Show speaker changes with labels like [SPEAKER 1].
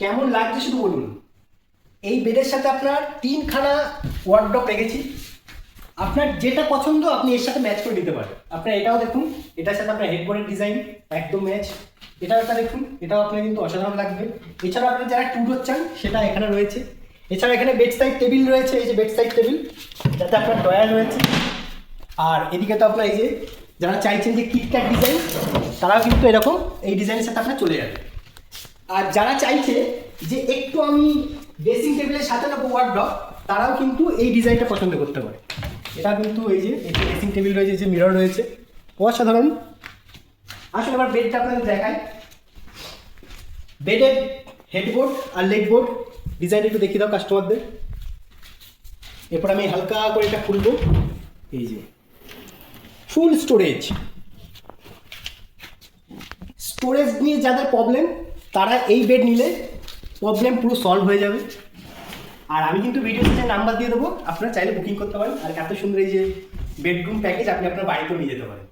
[SPEAKER 1] কেমন লাগছে শুধু বলুন? এই বেডের সাথে আপনার তিনখানা ওয়ার্ড্রপ রেখেছি। আপনার যেটা পছন্দ আপনি এর সাথে ম্যাচ করে নিতে পারেন। আপনার এটাও দেখুন, এটার সাথে আপনার হেডবোর্ডের ডিজাইন একদম ম্যাচ এটাও একটা দেখুন, এটাও আপনার কিন্তু অসাধারণ লাগবে। এছাড়া আপনি যারা টুডোর চান, সেটা এখানে রয়েছে। এছাড়া এখানে বেড সাইড টেবিল রয়েছে, এই যে বেড সাইড টেবিল যাতে আপনার ডয়ার রয়েছে। আর এদিকে তো আপনার এই যে, যারা চাইছেন যে কিটক্যাট ডিজাইন তারাও কিন্তু এরকম এই ডিজাইনের সাথে আপনার চলে যাবে। আর যারা চাইছে যে একটু আমি ড্রেসিং টেবিলের সাথে নেব ওয়ার্ড্রপ তারাও কিন্তু এই ডিজাইনটা পছন্দ করতে পারে। এটা কিন্তু এই যে, এই ড্রেসিং টেবিল রয়েছে, যে মিরর রয়েছে, অসাধারণ। আসলে এবার বেডটা আপনাদের দেখায় বেডের হেডবোর্ড আর লেগ বোর্ড ডিজাইন একটু দেখিয়ে দাও কাস্টমারদের এরপর আমি হালকা করে এটা খুলবো। এই যে ফুল স্টোরেজ স্টোরেজ নিয়ে যাদের প্রবলেম তারা এই বেড নিলে প্রবলেম পুরো সলভ হয়ে যাবে। আর আমি কিন্তু ভিডিও শেষে নাম্বার দিয়ে দেবো। আপনারা চাইলে বুকিং করতে পারেন। আর এত সুন্দর এই যে বেডরুম প্যাকেজ আপনি আপনার বাড়িতেও নিয়ে যেতে পারেন।